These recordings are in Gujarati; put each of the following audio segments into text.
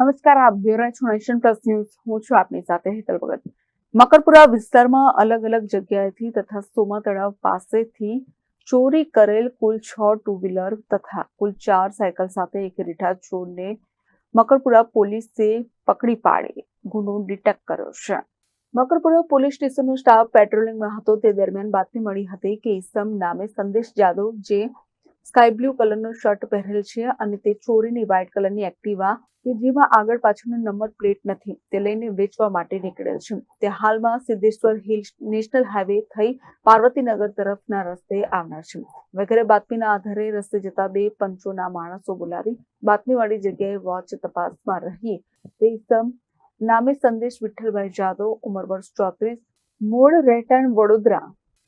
નમસ્કાર, આપ બ્યુરો છો નેશન પ્લસ ન્યૂઝ. હું છું આપની સાથે હેતલ ભગત. મકરપુરા વિસ્તારમાં અલગ અલગ જગ્યાએથી તથા સોમા તળાવ પાસેથી ચોરી કરેલ કુલ છ ટુ વ્હીલર તથા કુલ ચાર સાયકલ સાથે એક રીઠા ચોરને મકરપુરા પોલીસે પકડી પાડી. ગુનો ડિટેક્ટ કર્યો છે. મકરપુરા પોલીસ સ્ટેશનનો સ્ટાફ પેટ્રોલિંગમાં હતો. તે દરમિયાન બાતમી મળી હતી કે ઈસમ નામે સંદેશ જાદવ, જે સ્કાય બ્લુ કલરનો શર્ટ પહેરેલ છે અને તે ચોરીની વ્હાઇટ કલરની એક્ટિવા કે જેમાં આગળ પાછળનો નંબર પ્લેટ નથી, તે લઈને વેચવા માટે નીકળેલ છે. તે હાલમાં સિદ્ધેશ્વર હિલ નેશનલ હાઈવે થઈ પાર્વતીનગર તરફના રસ્તે આવનાર છે. વગેરે બાતમીના આધારે રસ્તે જતા બે પંચોના માણસો બોલાવી બાતમીવાળી જગ્યાએ વોચ તપાસમાં રહી તે ઇસમ નામે સંદેશ વિઠ્ઠલભાઈ જાદવ, ઉંમર વર્ષ ચોત્રીસ, મૂળ રહેઠાણ વડોદરા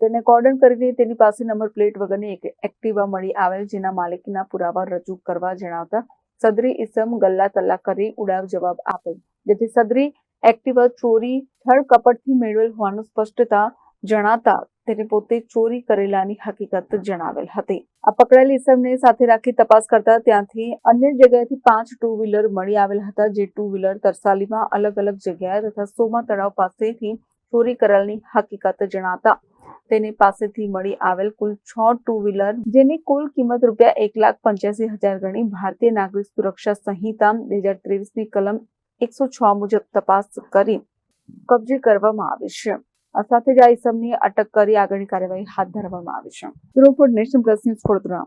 તેને કોર્ડન કરીને તેની પાસે નંબર પ્લેટ વગરની એક એક્ટિવા મળી આવેલ જેના માલિકીના પુરાવા રજૂ કરવા જણાવતા સદરી ઇસમ ગલ્લા તલ્લા કરી ઉડાવ જવાબ આપેલ જેથી સદરી એક્ટિવા ચોરી થર્ડ કપટથી મેળવેલ હોવાનું સ્પષ્ટતા જણાતા તેને પોતે ચોરી કરેલાની હકીકત જણાવેલ હતી. આ પકડાયેલ ઇસમને સાથે રાખી તપાસ કરતા ત્યાંથી અન્ય જગ્યાએથી પાંચ ટુ વ્હીલર મળી આવેલ હતા, જે ટુ વ્હીલર તરસાલીમાં અલગ અલગ જગ્યાએ તથા સોમા તળાવ પાસેથી ચોરી કરેલની હકીકત જણાતા તેની પાસેથી મળી આવેલ કુલ છ ટુ વ્હીલર જેની કુલ કિંમત રૂપિયા એક લાખ પંચ્યાસી હજાર ગણી ભારતીય નાગરિક સુરક્ષા સંહિતા બે હજાર ત્રેવીસની કલમ એકસો છ મુજબ તપાસ કરી કબજે કરવામાં આવી છે. આ સાથે જ આ ઇસમની અટક કરી આગળની કાર્યવાહી હાથ ધરવામાં આવી છે. Report national plus news Vadodara.